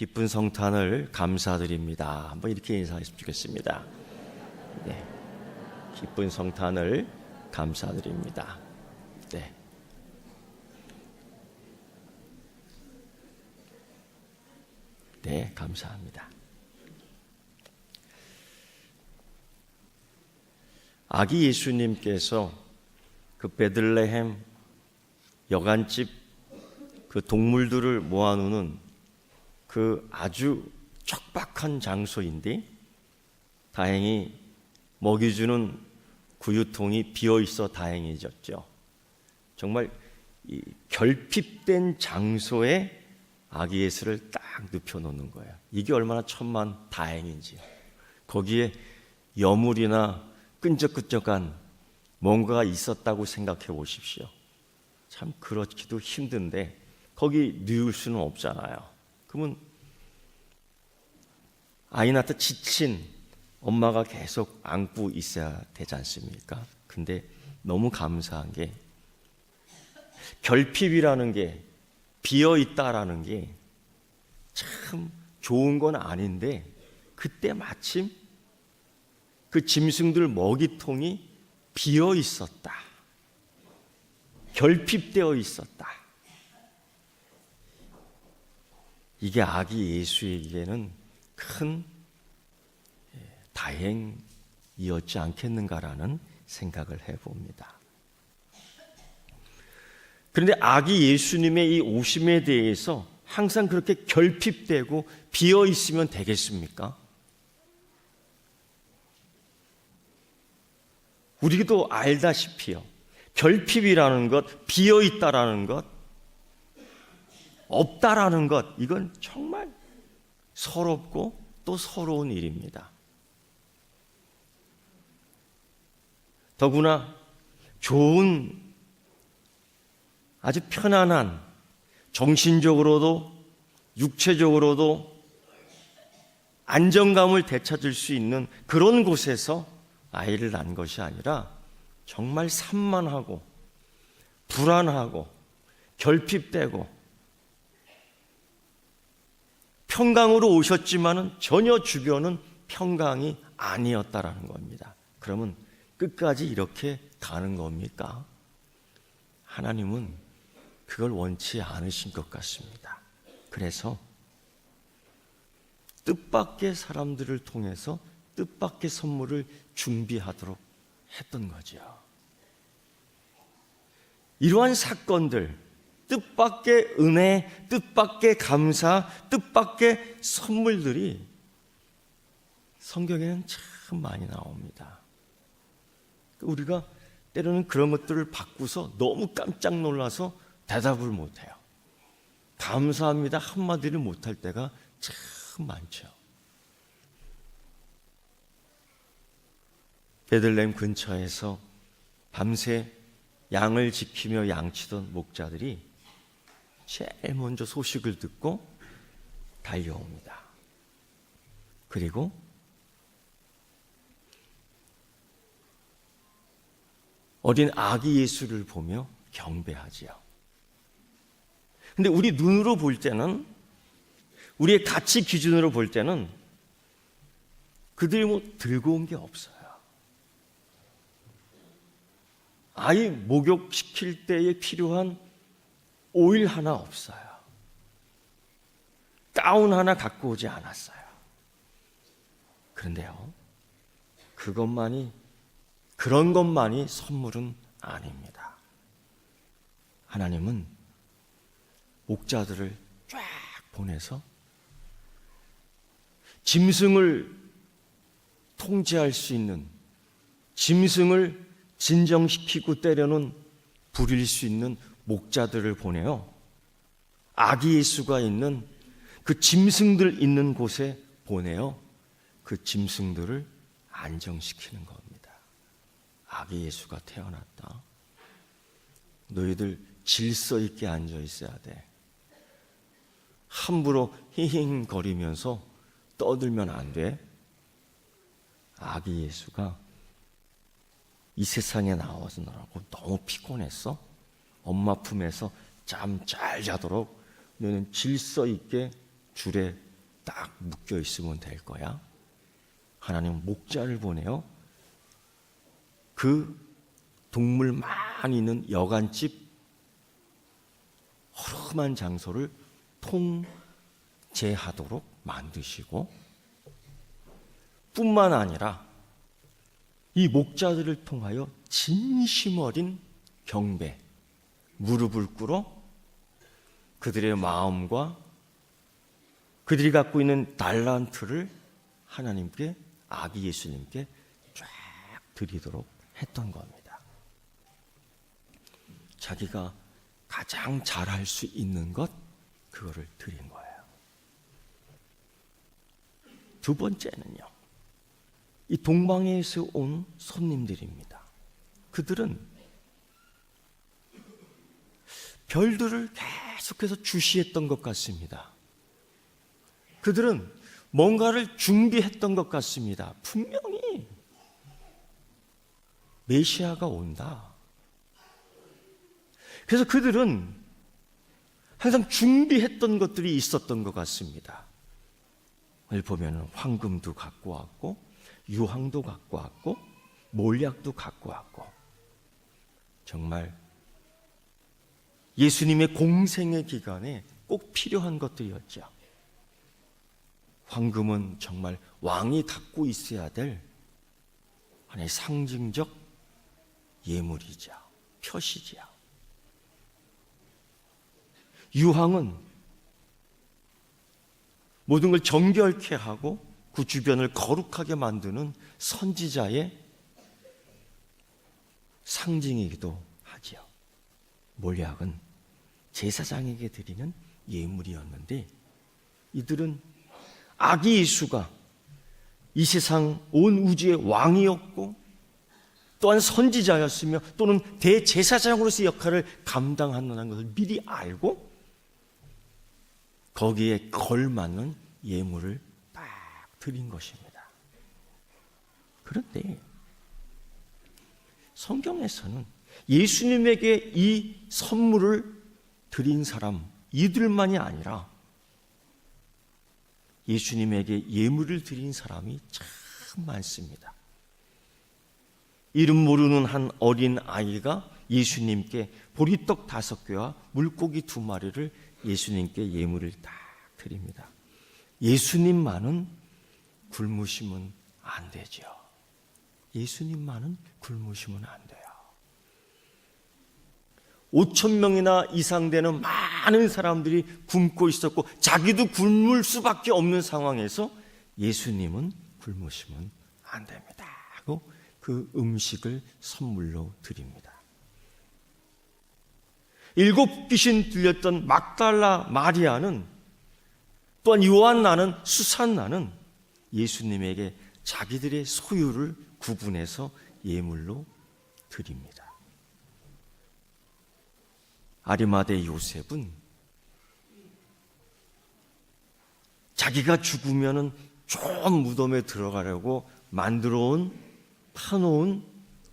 기쁜 성탄을 감사드립니다. 한번 이렇게 인사했으면 좋겠습니다. 네. 기쁜 성탄을 감사드립니다. 네. 네, 감사합니다. 아기 예수님께서 그 베들레헴 여간집 그 동물들을 모아놓는 그 아주 척박한 장소인데 다행히 먹이주는 구유통이 비어 있어 다행해졌죠. 정말 이 결핍된 장소에 아기 예수를 딱 눕혀놓는 거예요. 이게 얼마나 천만 다행인지. 거기에 여물이나 끈적끈적한 뭔가가 있었다고 생각해 보십시오. 참 그렇기도 힘든데 거기 누울 수는 없잖아요. 그러면 아이한테 지친 엄마가 계속 안고 있어야 되지 않습니까? 근데 너무 감사한 게 결핍이라는 게 비어 있다라는 게 참 좋은 건 아닌데 그때 마침 그 짐승들 먹이통이 비어 있었다. 결핍되어 있었다. 이게 아기 예수에게는 큰 다행이었지 않겠는가라는 생각을 해봅니다. 그런데 아기 예수님의 이 오심에 대해서 항상 그렇게 결핍되고 비어 있으면 되겠습니까? 우리도 알다시피요. 결핍이라는 것, 비어 있다라는 것, 없다라는 것, 이건 정말 서럽고 또 서러운 일입니다. 더구나 좋은 아주 편안한 정신적으로도 육체적으로도 안정감을 되찾을 수 있는 그런 곳에서 아이를 낳은 것이 아니라 정말 산만하고 불안하고 결핍되고 평강으로 오셨지만은 전혀 주변은 평강이 아니었다라는 겁니다. 그러면 끝까지 이렇게 가는 겁니까? 하나님은 그걸 원치 않으신 것 같습니다. 그래서 뜻밖의 사람들을 통해서 뜻밖의 선물을 준비하도록 했던 거죠. 이러한 사건들, 뜻밖의 은혜, 뜻밖의 감사, 뜻밖의 선물들이 성경에는 참 많이 나옵니다. 우리가 때로는 그런 것들을 바꾸서 너무 깜짝 놀라서 대답을 못해요. 감사합니다 한마디를 못할 때가 참 많죠. 베들렘 근처에서 밤새 양을 지키며 양치던 목자들이 제일 먼저 소식을 듣고 달려옵니다. 그리고 어린 아기 예수를 보며 경배하지요. 근데 우리 눈으로 볼 때는 우리의 가치 기준으로 볼 때는 그들이 뭐 들고 온 게 없어요. 아이 목욕시킬 때에 필요한 오일 하나 없어요. 가운 하나 갖고 오지 않았어요. 그런데요, 그것만이 그런 것만이 선물은 아닙니다. 하나님은 목자들을 쫙 보내서 짐승을 통제할 수 있는 짐승을 진정시키고 때려는 부릴 수 있는 목자들을 보내요. 아기 예수가 있는 그 짐승들 있는 곳에 보내요. 그 짐승들을 안정시키는 겁니다. 아기 예수가 태어났다. 너희들 질서 있게 앉아 있어야 돼. 함부로 힝힝거리면서 떠들면 안 돼. 아기 예수가 이 세상에 나와서 너라고 너무 피곤했어. 엄마 품에서 잠 잘 자도록 너는 질서 있게 줄에 딱 묶여 있으면 될 거야. 하나님 목자를 보내요. 그 동물 많이 있는 여간집 허름한 장소를 통제하도록 만드시고 뿐만 아니라 이 목자들을 통하여 진심 어린 경배, 무릎을 꿇어 그들의 마음과 그들이 갖고 있는 달란트를 하나님께 아기 예수님께 쫙 드리도록 했던 겁니다. 자기가 가장 잘할 수 있는 것 그거를 드린 거예요. 두 번째는요. 이 동방에서 온 손님들입니다. 그들은 별들을 계속해서 주시했던 것 같습니다. 그들은 뭔가를 준비했던 것 같습니다. 분명히 메시아가 온다. 그래서 그들은 항상 준비했던 것들이 있었던 것 같습니다. 을 보면 황금도 갖고 왔고 유황도 갖고 왔고 몰약도 갖고 왔고 정말 예수님의 공생의 기간에 꼭 필요한 것들이었죠. 황금은 정말 왕이 갖고 있어야 될 하나의 상징적 예물이죠. 표시죠. 유황은 모든 걸 정결케 하고 그 주변을 거룩하게 만드는 선지자의 상징이기도 하지요. 몰약은 제사장에게 드리는 예물이었는데 이들은 아기 예수가 이 세상 온 우주의 왕이었고 또한 선지자였으며 또는 대제사장으로서의 역할을 감당한다는 것을 미리 알고 거기에 걸맞는 예물을 딱 드린 것입니다. 그런데 성경에서는 예수님에게 이 선물을 드린 사람 이들만이 아니라 예수님에게 예물을 드린 사람이 참 많습니다. 이름 모르는 한 어린 아이가 예수님께 보리떡 다섯 개와 물고기 두 마리를 예수님께 예물을 딱 드립니다. 예수님만은 굶으시면 안 되죠. 예수님만은 굶으시면 안 돼요. 5천 명이나 이상 되는 많은 사람들이 굶고 있었고 자기도 굶을 수밖에 없는 상황에서 예수님은 굶으시면 안 됩니다. 하고 그 음식을 선물로 드립니다. 일곱 귀신 들렸던 막달라 마리아는 또한 요한나는 수산나는 예수님에게 자기들의 소유를 구분해서 예물로 드립니다. 아리마대 요셉은 자기가 죽으면은 좋은 무덤에 들어가려고 만들어 온 파놓은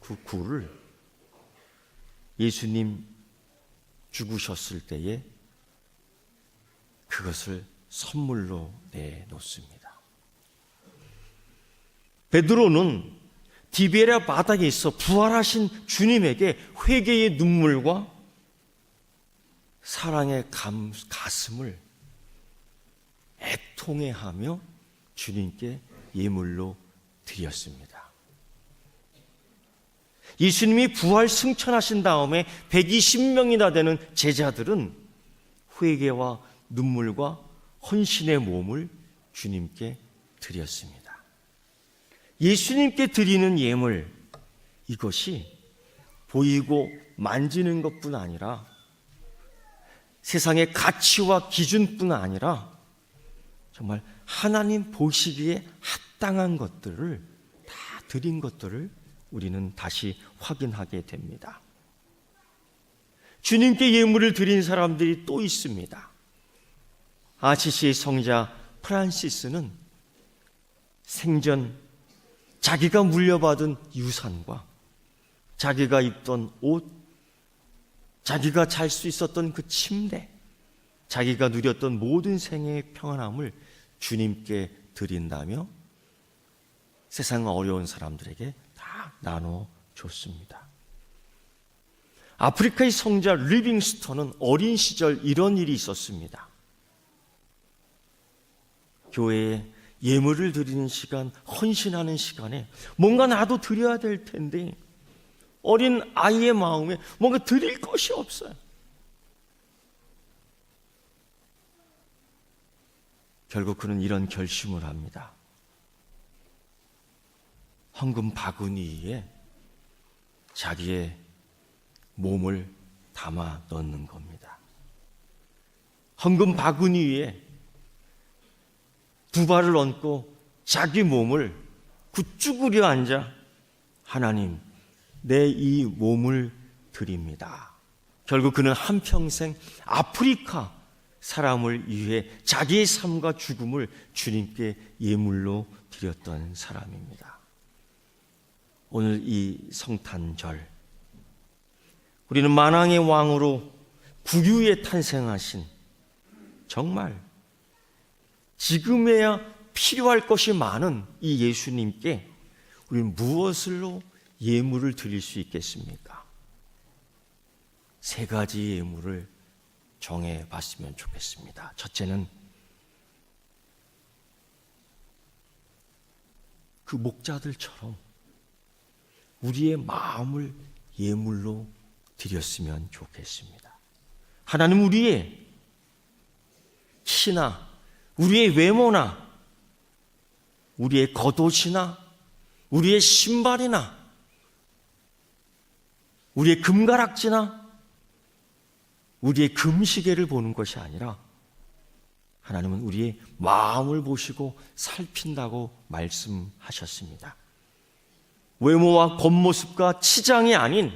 그 굴을 예수님 죽으셨을 때에 그것을 선물로 내놓습니다. 베드로는 디베라 바닥에 있어 부활하신 주님에게 회개의 눈물과 사랑의 감, 가슴을 애통해 하며 주님께 예물로 드렸습니다. 예수님이 부활 승천하신 다음에 120명이나 되는 제자들은 회개와 눈물과 헌신의 몸을 주님께 드렸습니다. 예수님께 드리는 예물, 이것이 보이고 만지는 것뿐 아니라 세상의 가치와 기준뿐 아니라 정말 하나님 보시기에 합당한 것들을 다 드린 것들을 우리는 다시 확인하게 됩니다. 주님께 예물을 드린 사람들이 또 있습니다. 아시시의 성자 프란시스는 생전 자기가 물려받은 유산과 자기가 입던 옷, 자기가 잘 수 있었던 그 침대, 자기가 누렸던 모든 생애의 평안함을 주님께 드린다며 세상 어려운 사람들에게 다 나눠 줬습니다. 아프리카의 성자 리빙스턴은 어린 시절 이런 일이 있었습니다. 교회에 예물을 드리는 시간, 헌신하는 시간에 뭔가 나도 드려야 될 텐데 어린 아이의 마음에 뭔가 드릴 것이 없어요. 결국 그는 이런 결심을 합니다. 황금 바구니에 자기의 몸을 담아 넣는 겁니다. 황금 바구니 위에 두 발을 얹고 자기 몸을 굳쭈그려 앉아 하나님 내 이 몸을 드립니다. 결국 그는 한평생 아프리카 사람을 위해 자기의 삶과 죽음을 주님께 예물로 드렸던 사람입니다. 오늘 이 성탄절 우리는 만왕의 왕으로 구유에 탄생하신 정말 지금에야 필요할 것이 많은 이 예수님께 우리는 무엇을로 예물을 드릴 수 있겠습니까? 세 가지 예물을 정해 봤으면 좋겠습니다. 첫째는 그 목자들처럼 우리의 마음을 예물로 드렸으면 좋겠습니다. 하나님 우리의 키나 우리의 외모나 우리의 겉옷이나 우리의 신발이나 우리의 금가락지나 우리의 금시계를 보는 것이 아니라 하나님은 우리의 마음을 보시고 살핀다고 말씀하셨습니다. 외모와 겉모습과 치장이 아닌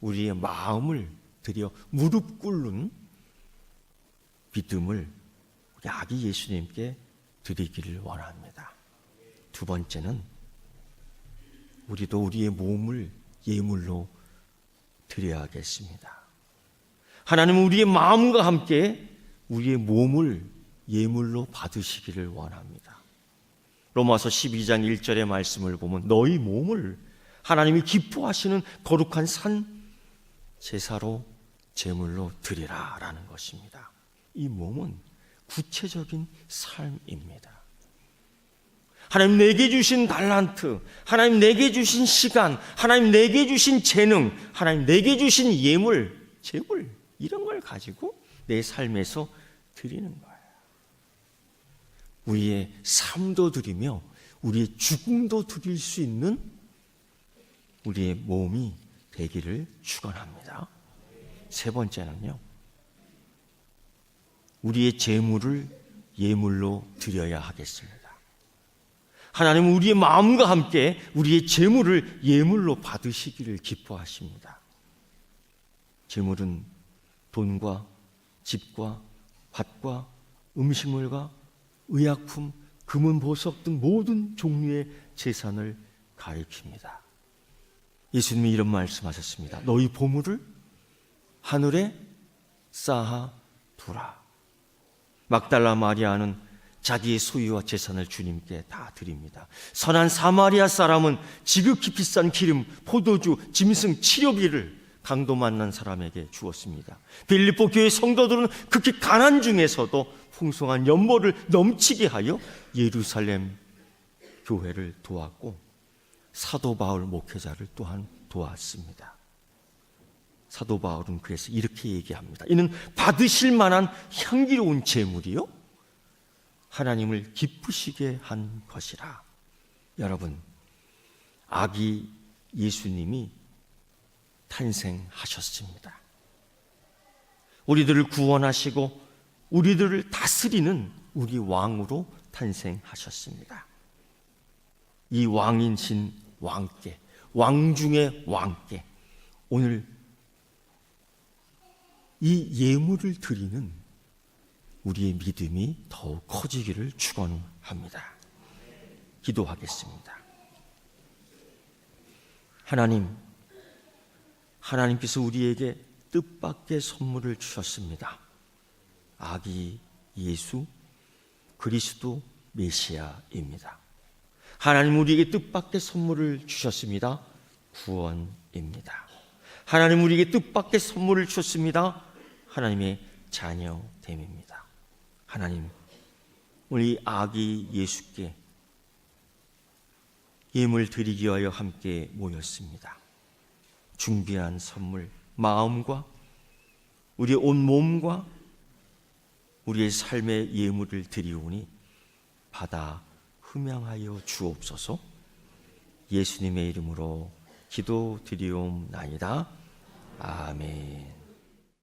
우리의 마음을 들여 무릎 꿇는 믿음을 우리 아기 예수님께 드리기를 원합니다. 두 번째는 우리도 우리의 몸을 예물로 드려야겠습니다. 하나님은 우리의 마음과 함께 우리의 몸을 예물로 받으시기를 원합니다. 로마서 12장 1절의 말씀을 보면 너희 몸을 하나님이 기뻐하시는 거룩한 산 제사로 제물로 드리라라는 것입니다. 이 몸은 구체적인 삶입니다. 하나님 내게 주신 달란트, 하나님 내게 주신 시간, 하나님 내게 주신 재능, 하나님 내게 주신 예물, 재물 이런 걸 가지고 내 삶에서 드리는 거예요. 우리의 삶도 드리며 우리의 죽음도 드릴 수 있는 우리의 몸이 되기를 축원합니다. 세 번째는요. 우리의 재물을 예물로 드려야 하겠습니다. 하나님은 우리의 마음과 함께 우리의 재물을 예물로 받으시기를 기뻐하십니다. 재물은 돈과 집과 밭과 음식물과 의약품, 금은 보석 등 모든 종류의 재산을 가리킵니다. 예수님이 이런 말씀하셨습니다. 너희 보물을 하늘에 쌓아 두라. 막달라 마리아는 자기의 소유와 재산을 주님께 다 드립니다. 선한 사마리아 사람은 지극히 비싼 기름, 포도주, 짐승, 치료비를 강도 만난 사람에게 주었습니다. 빌립보 교회 성도들은 극히 가난 중에서도 풍성한 연보를 넘치게 하여 예루살렘 교회를 도왔고 사도 바울 목회자를 또한 도왔습니다. 사도 바울은 그래서 이렇게 얘기합니다. 이는 받으실 만한 향기로운 재물이요 하나님을 기쁘시게 한 것이라. 여러분, 아기 예수님이 탄생하셨습니다. 우리들을 구원하시고 우리들을 다스리는 우리 왕으로 탄생하셨습니다. 이 왕인신 왕께, 왕 중의 왕께, 오늘 이 예물을 드리는 우리의 믿음이 더욱 커지기를 축원합니다. 기도하겠습니다. 하나님, 하나님께서 우리에게 뜻밖의 선물을 주셨습니다. 아기 예수, 그리스도 메시아입니다. 하나님 우리에게 뜻밖의 선물을 주셨습니다. 구원입니다. 하나님 우리에게 뜻밖의 선물을 주셨습니다. 하나님의 자녀됨입니다. 하나님, 우리 아기 예수께 예물 드리기 위하여 함께 모였습니다. 준비한 선물, 마음과 우리의 온 몸과 우리의 삶의 예물을 드리오니 받아 흠양하여 주옵소서 예수님의 이름으로 기도 드리옵나이다. 아멘.